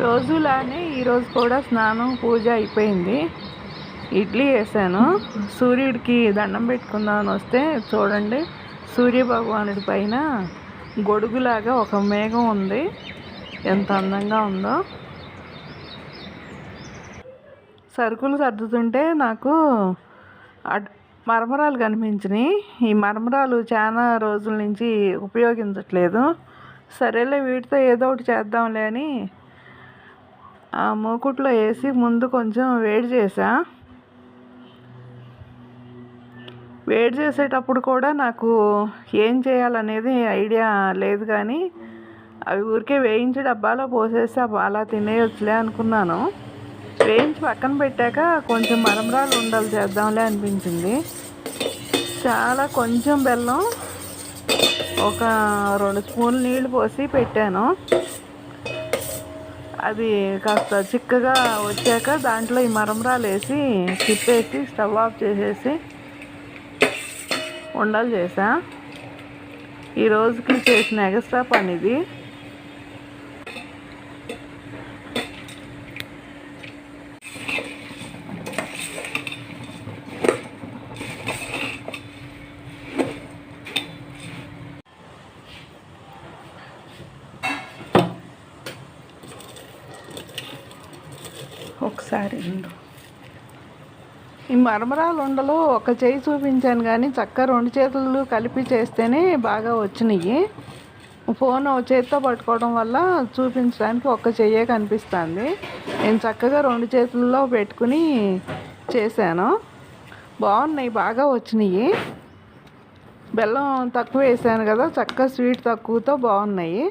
రోజులానే ఈరోజు కూడా స్నానం పూజ అయిపోయింది. ఇడ్లీ వేసాను. సూర్యుడికి దండం పెట్టుకుందామని వస్తే చూడండి సూర్యభగవానుడి పైన గొడుగులాగా ఒక మేఘం ఉంది. ఎంత అందంగా ఉందో. సరుకులు సర్దుతుంటే నాకు అడ్ మరమరాలు కనిపించినాయి. ఈ మరమరాలు చాలా రోజుల నుంచి ఉపయోగించట్లేదు. సరేలే వీటితో ఏదో ఒకటి చేద్దాంలే అని మూకుట్లో వేసి ముందు కొంచెం వేడి చేసా. వేడి చేసేటప్పుడు కూడా నాకు ఏం చేయాలనేది ఐడియా లేదు కానీ అవి ఊరికే వేయించి డబ్బాలో పోసేసి అలా తినేయొచ్చులే అనుకున్నాను. వేయించి పక్కన పెట్టాక కొంచెం మరమరాలు ఉండాలి చేద్దాంలే అనిపించింది. చాలా కొంచెం బెల్లం ఒక రెండు స్పూన్లు నీళ్ళు పోసి పెట్టాను. అది కాస్త చిక్కగా వచ్చాక దాంట్లో ఈ మరమరాలు వేసి తిప్పేసి స్టవ్ ఆఫ్ చేసేసి ఉండలు చేసా ఈ రోజుకి చేసిన ఎగస్ట్రా పని ఇది ఒకసారి ఈ మరమరాలు ఉండలో ఒక చేయి చూపించాను కానీ చక్క రెండు చేతులు కలిపి చేస్తేనే బాగా వచ్చినాయి ఫోన్ చేతితో పట్టుకోవడం వల్ల చూపించడానికి ఒక్క చెయ్యే కనిపిస్తుంది. నేను చక్కగా రెండు చేతుల్లో పెట్టుకుని చేశాను. బాగున్నాయి బాగా వచ్చినాయి బెల్లం తక్కువ వేసాను కదా చక్క స్వీట్ తక్కువతో బాగున్నాయి.